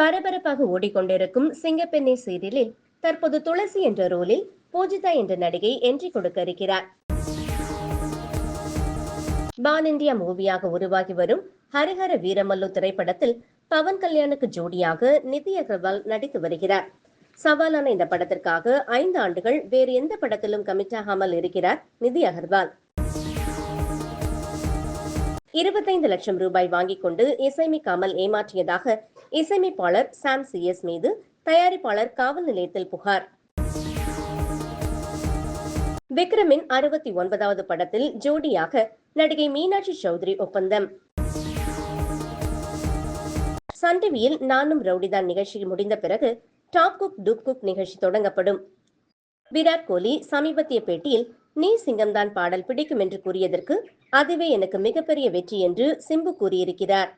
பரபரப்பாக ஓடிக்கொண்டிருக்கும் சிங்கப்பெண்ணை சீரியலில் தற்போது துளசி என்ற ரோலில் பூஜிதா என்ற நடிகை என்ட்ரி கொடுக்க இருக்கிறார் பான் இந்தியா மூவியாக உருவாகி வரும் ஹரிஹர வீரமல்லு திரைப்படத்தில் பவன் கல்யாணுக்கு ஜோடியாக நிதி அகர்வால் நடித்து வருகிறார். சவாலான இந்த படத்திற்காக ஐந்து ஆண்டுகள் வேறு எந்த படத்திலும் கமிட் ஆகாமல் இருக்கிறார் நிதி அகர்வால். இருபத்தைந்து லட்சம் ரூபாய் வாங்கிக் கொண்டு இசையமைக்காமல் ஏமாற்றியதாக இசையமைப்பாளர் சாம் சிஎஸ் மீது தயாரிப்பாளர் காவல் நிலையத்தில் புகார். விக்ரமின் அறுபத்தி ஒன்பதாவது படத்தில் ஜோடியாக நடிகை மீனாட்சி சௌத்ரி ஒப்பந்தம். சன் டிவியில் நானும் ரவுடிதான் நிகழ்ச்சி முடிந்த பிறகு டாப் குக் டூப் குக் நிகழ்ச்சி தொடங்கப்படும். விராட் கோலி சமீபத்திய பேட்டியில் நீ சிங்கம்தான் பாடல் பிடிக்கும் என்று கூறியதற்கு அதுவே எனக்கு மிகப்பெரிய வெற்றி என்று சிம்பு கூறியிருக்கிறார்.